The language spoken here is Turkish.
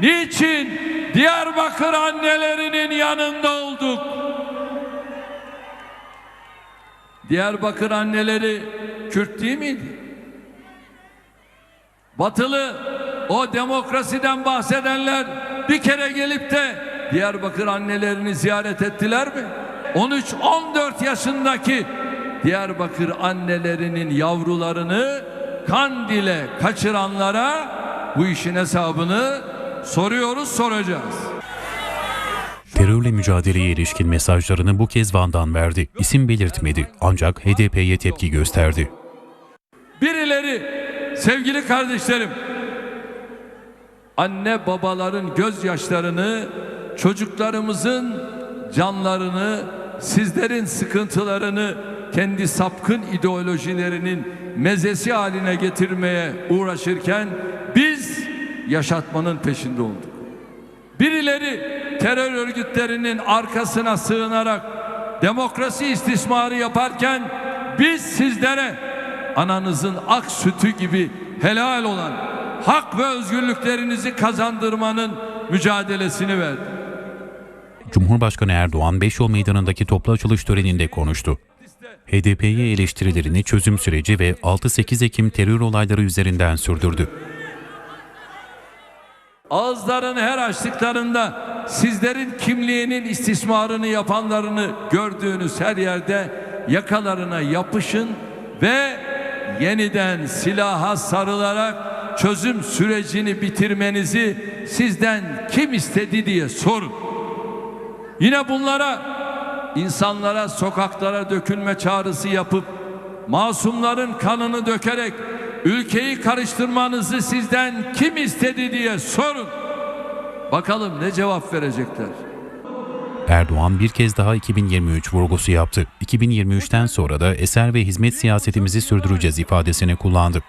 niçin Diyarbakır annelerinin yanında olduk? Diyarbakır anneleri Kürt değil miydi? Batılı o demokrasiden bahsedenler bir kere gelip de Diyarbakır annelerini ziyaret ettiler mi? 13-14 yaşındaki Diyarbakır annelerinin yavrularını Kandil'e kaçıranlara bu işin hesabını soruyoruz soracağız. Terörle mücadeleye ilişkin mesajlarını bu kez Van'dan verdi. İsim belirtmedi ancak HDP'ye tepki gösterdi. Birileri sevgili kardeşlerim anne babaların gözyaşlarını çocuklarımızın canlarını sizlerin sıkıntılarını kendi sapkın ideolojilerinin mezesi haline getirmeye uğraşırken biz yaşatmanın peşinde olduk. Birileri terör örgütlerinin arkasına sığınarak demokrasi istismarı yaparken biz sizlere ananızın ak sütü gibi helal olan hak ve özgürlüklerinizi kazandırmanın mücadelesini verdik. Cumhurbaşkanı Erdoğan Beşyol Meydanı'ndaki toplu açılış töreninde konuştu. HDP'ye eleştirilerini çözüm süreci ve 6-8 Ekim terör olayları üzerinden sürdürdü. Ağızlarını her açtıklarında sizlerin kimliğinin istismarını yapanlarını gördüğünüz her yerde yakalarına yapışın ve yeniden silaha sarılarak çözüm sürecini bitirmenizi sizden kim istedi diye sorun. Yine bunlara insanlara sokaklara dökülme çağrısı yapıp masumların kanını dökerek ülkeyi karıştırmanızı sizden kim istedi diye sorun. Bakalım ne cevap verecekler. Erdoğan bir kez daha 2023 vurgusu yaptı. 2023'ten sonra da eser ve hizmet siyasetimizi sürdüreceğiz ifadesini kullandı.